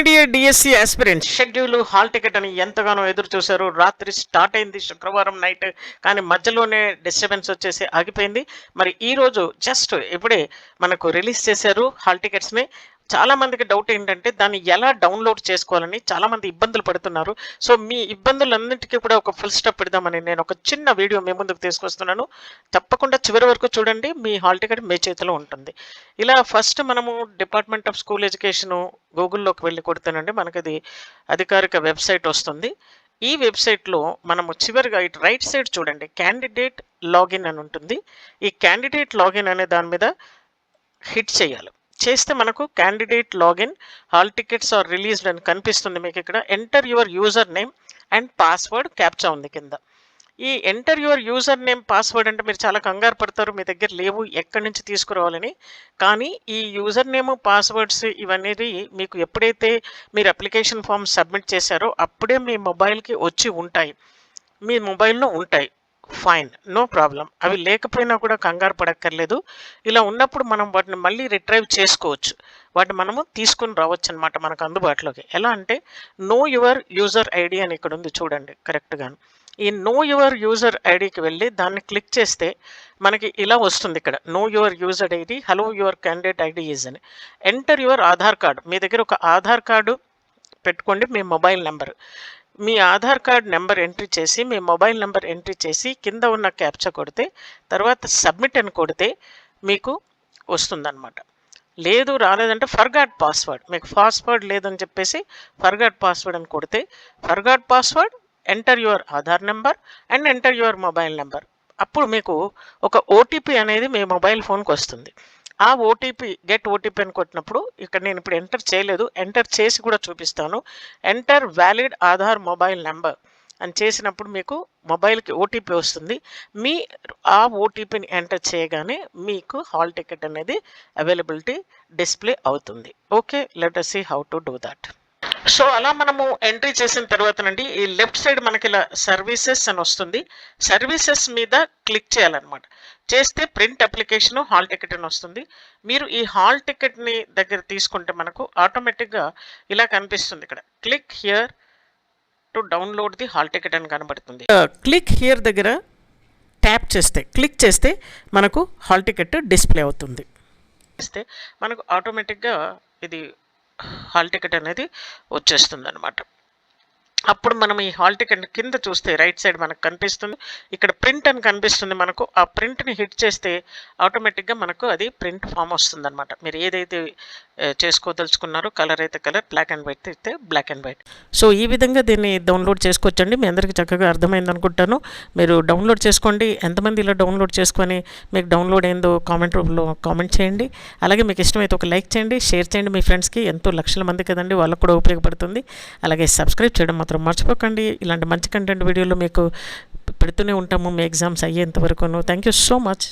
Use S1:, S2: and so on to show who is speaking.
S1: Intermediate DSC aspirant schedule hall ticket అని ఎంతగానో ఎదురు చూశారు. రాత్రి స్టార్ట్ అయింది శుక్రవారం నైట్ కానీ మధ్యలోనే డిస్టర్బెన్స్ వచ్చేసి ఆగిపోయింది. మరి ఈ రోజు జస్ట్ ఇప్పుడే మనకు రిలీజ్ చేశారు హాల్ టికెట్స్ని. చాలా మందికి డౌట్ ఏంటంటే దాన్ని ఎలా డౌన్లోడ్ చేసుకోవాలని చాలా మంది ఇబ్బందులు పడుతున్నారు. సో మీ ఇబ్బందులన్నింటికీ కూడా ఒక ఫుల్ స్టాప్ పెడదామని నేను ఒక చిన్న వీడియో మీ ముందుకు తీసుకొస్తున్నాను. తప్పకుండా చివరి వరకు చూడండి. మీ హాల్ టికెట్ మీ చేతిలో ఉంటుంది. ఇలా ఫస్ట్ మనము డిపార్ట్మెంట్ ఆఫ్ స్కూల్ ఎడ్యుకేషన్ గూగుల్లోకి వెళ్ళి కొడితేనండి మనకి అది అధికారిక వెబ్సైట్ వస్తుంది. ఈ వెబ్సైట్లో మనము చివరిగా ఇటు రైట్ సైడ్ చూడండి. క్యాండిడేట్ లాగిన్ అని ఉంటుంది. ఈ క్యాండిడేట్ లాగిన్ అనే దాని మీద హిట్ చేయాలి. చేస్తే మనకు candidate login hall tickets are released అని కనిపిస్తుంది మీకు ఇక్కడ. Enter your user name and password captcha ఉంది కింద. ఈ enter your user name password అంటే మీరు చాలా కంగారు పడతారు మీ దగ్గర లేవు ఎక్కడి నుంచి తీసుకురావాలని. కానీ ఈ యూజర్ నేమ్ పాస్వర్డ్స్ ఇవన్నీ మీకు ఎప్పుడైతే మీరు అప్లికేషన్ ఫామ్ సబ్మిట్ చేశారో అప్పుడే మీ మొబైల్కి వచ్చి ఉంటాయి. మీ మొబైల్లో ఉంటాయి. ఫైన్ నో ప్రాబ్లం అవి లేకపోయినా కూడా కంగారు పడక్కర్లేదు. ఇలా ఉన్నప్పుడు మనం వాటిని మళ్ళీ రిట్రైవ్ చేసుకోవచ్చు. వాటిని మనము తీసుకుని రావచ్చు అనమాట మనకు అందుబాటులోకి. ఎలా అంటే నో యువర్ యూజర్ ఐడి అని ఇక్కడ ఉంది చూడండి కరెక్ట్గా ఈ నో యువర్ యూజర్ ఐడికి వెళ్ళి దాన్ని క్లిక్ చేస్తే మనకి ఇలా వస్తుంది ఇక్కడ. Know your user ID hello your candidate ID is అని. ఎంటర్ యువర్ ఆధార్ కార్డు మీ దగ్గర ఒక ఆధార్ కార్డు పెట్టుకోండి మీ మొబైల్ నెంబర్. మీ ఆధార్ కార్డ్ నెంబర్ ఎంట్రీ చేసి మీ మొబైల్ నెంబర్ ఎంట్రీ చేసి కింద ఉన్న క్యాప్చా కొడితే తర్వాత సబ్మిట్ అని కొడితే మీకు వస్తుందన్నమాట. లేదు రాలేదంటే ఫర్గాట్ పాస్వర్డ్ మీకు పాస్వర్డ్ లేదని చెప్పేసి ఫర్గాట్ పాస్వర్డ్ అని కొడితే forgot password enter your Aadhaar number and enter your mobile number అప్పుడు మీకు ఒక ఓటీపీ అనేది మీ మొబైల్ ఫోన్కి వస్తుంది. ఆ ఓటీపీ గెట్ ఓటీపీ అని కొట్టినప్పుడు ఇక్కడ నేను ఇప్పుడు ఎంటర్ చేయలేదు. ఎంటర్ చేసి కూడా చూపిస్తాను. Enter valid Aadhaar mobile number అని చేసినప్పుడు మీకు మొబైల్కి ఓటీపీ వస్తుంది. మీ ఆ ఓటీపీని ఎంటర్ చేయగానే మీకు హాల్ టికెట్ అనేది అవైలబిలిటీ డిస్ప్లే అవుతుంది. Okay let see how to do that so అలా మనము ఎంట్రీ చేసిన తర్వాతనండి ఈ లెఫ్ట్ సైడ్ మనకి ఇలా సర్వీసెస్ అని వస్తుంది. సర్వీసెస్ మీద క్లిక్ చేయాలన్నమాట. చేస్తే ప్రింట్ అప్లికేషన్ హాల్ టికెట్ అని వస్తుంది. మీరు ఈ హాల్ టికెట్ని దగ్గర తీసుకుంటే మనకు ఆటోమేటిక్గా ఇలా కనిపిస్తుంది ఇక్కడ. Click here to download the hall ticket అని కనబడుతుంది. క్లిక్ హియర్ దగ్గర ట్యాప్ చేస్తే క్లిక్ చేస్తే మనకు హాల్ టికెట్ డిస్ప్లే అవుతుంది. చేస్తే మనకు ఆటోమేటిక్గా ఇది హాల్ టికెట్ అనేది వచ్చేస్తుంది అనమాట అప్పుడు మనం ఈ హాల్ టికెట్ కింద చూస్తే రైట్ సైడ్ మనకు కనిపిస్తుంది. ఇక్కడ ప్రింట్ అని కనిపిస్తుంది మనకు. ఆ ప్రింట్ని హిట్ చేస్తే ఆటోమేటిక్గా మనకు అది ప్రింట్ ఫామ్ వస్తుందన్నమాట. మీరు ఏదైతే చేసుకోదలుచుకున్నారో. కలర్ అయితే కలర్ బ్లాక్ అండ్ వైట్ అయితే బ్లాక్ అండ్ వైట్ సో ఈ విధంగా దీన్ని డౌన్లోడ్ చేసుకోవచ్చండి. మీ అందరికీ చక్కగా అర్థమైంది అనుకుంటాను. మీరు డౌన్లోడ్ చేసుకోండి. ఎంతమంది ఇలా డౌన్లోడ్ చేసుకొని మీకు డౌన్లోడ్ అయిందో కామెంట్ రూపంలో కామెంట్ చేయండి. అలాగే మీకు ఇష్టమైతే ఒక లైక్ చేయండి. షేర్ చేయండి మీ ఫ్రెండ్స్కి ఎంతో లక్షల మంది కదండి. వాళ్ళకు కూడా ఉపయోగపడుతుంది. అలాగే సబ్స్క్రైబ్ చేయడం మాత్రం మర్చిపోకండి. ఇలాంటి మంచి కంటెంట్ వీడియోలు మీకు పెడుతూనే ఉంటాము. మీ ఎగ్జామ్స్ అయ్యేంత వరకును. Thank you so much